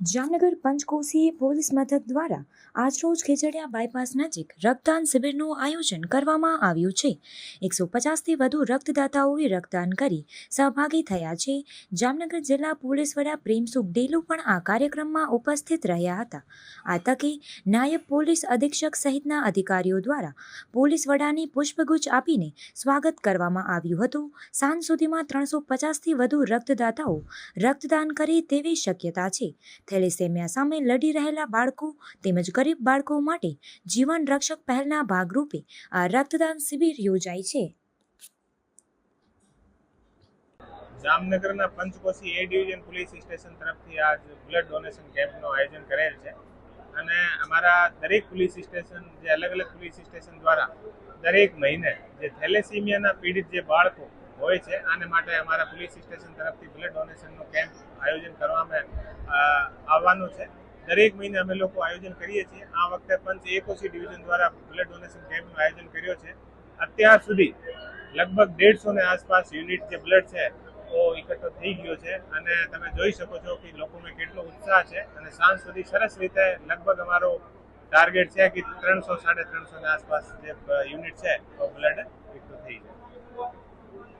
Jamnagar Panchkoshi police મથક દ્વારા આજરોજ ખેચડિયા બાયપાસ નજીક રક્તદાન શિબિરનું આયોજન કરવામાં આવ્યું છે. એકસો પચાસથી વધુ રક્તદાતાઓએ રક્તદાન કરી સહભાગી થયા છે. જામનગર જિલ્લા પોલીસ વડા પ્રેમસુખ ડેલુ પણ આ કાર્યક્રમમાં ઉપસ્થિત રહ્યા હતા. આ તકે નાયબ પોલીસ અધિક્ષક સહિતના અધિકારીઓ દ્વારા પોલીસ વડાને પુષ્પગુચ્છ આપીને સ્વાગત કરવામાં આવ્યું હતું. સાંજ સુધીમાં ત્રણસો પચાસથી વધુ રક્તદાતાઓ રક્તદાન કરે તેવી શક્યતા છે. થેલેસેમિયા સામે લડી રહેલા બાળકો તેમજ ગરીબ બાળકો માટે જીવન રક્ષક પહેલના ભાગરૂપે આ રક્તદાન શિબિર યોજાઈ છે. જામનગરના Panchkoshi A division police station તરફથી આજ બ્લડ ડોનેશન કેમ્પનું આયોજન કરેલ છે. અને અમારા દરેક પોલીસ સ્ટેશન, જે અલગ અલગ પોલીસ સ્ટેશન દ્વારા દરેક મહિને જે થેલેસીમિયાના પીડિત જે બાળકો હોય છે, આને માટે અમારા પોલીસ સ્ટેશન તરફથી બ્લડ ડોનેશનનો કેમ્પ આયોજન કરવામાં આવવાનું છે. દરેક મહિને અમે લોકો આયોજન કરીએ છીએ. આ વખતે પંચ એકોશી ડિવિઝન દ્વારા બ્લડ ડોનેશન કેમ્પનું આયોજન કર્યો છે. અત્યાર સુધી લગભગ દેડસો ને આસપાસ યુનિટ જે બ્લડ છે, તો એકઠો થઈ ગયો છે. અને તમે જોઈ શકો છો કે લોકોમાં કેટલો ઉત્સાહ છે. અને સાંજ સુધી સરસ રીતે લગભગ અમારો ટાર્ગેટ છે કે ત્રણસો, સાડે ત્રણસો આસપાસ જે યુનિટ છે બ્લડ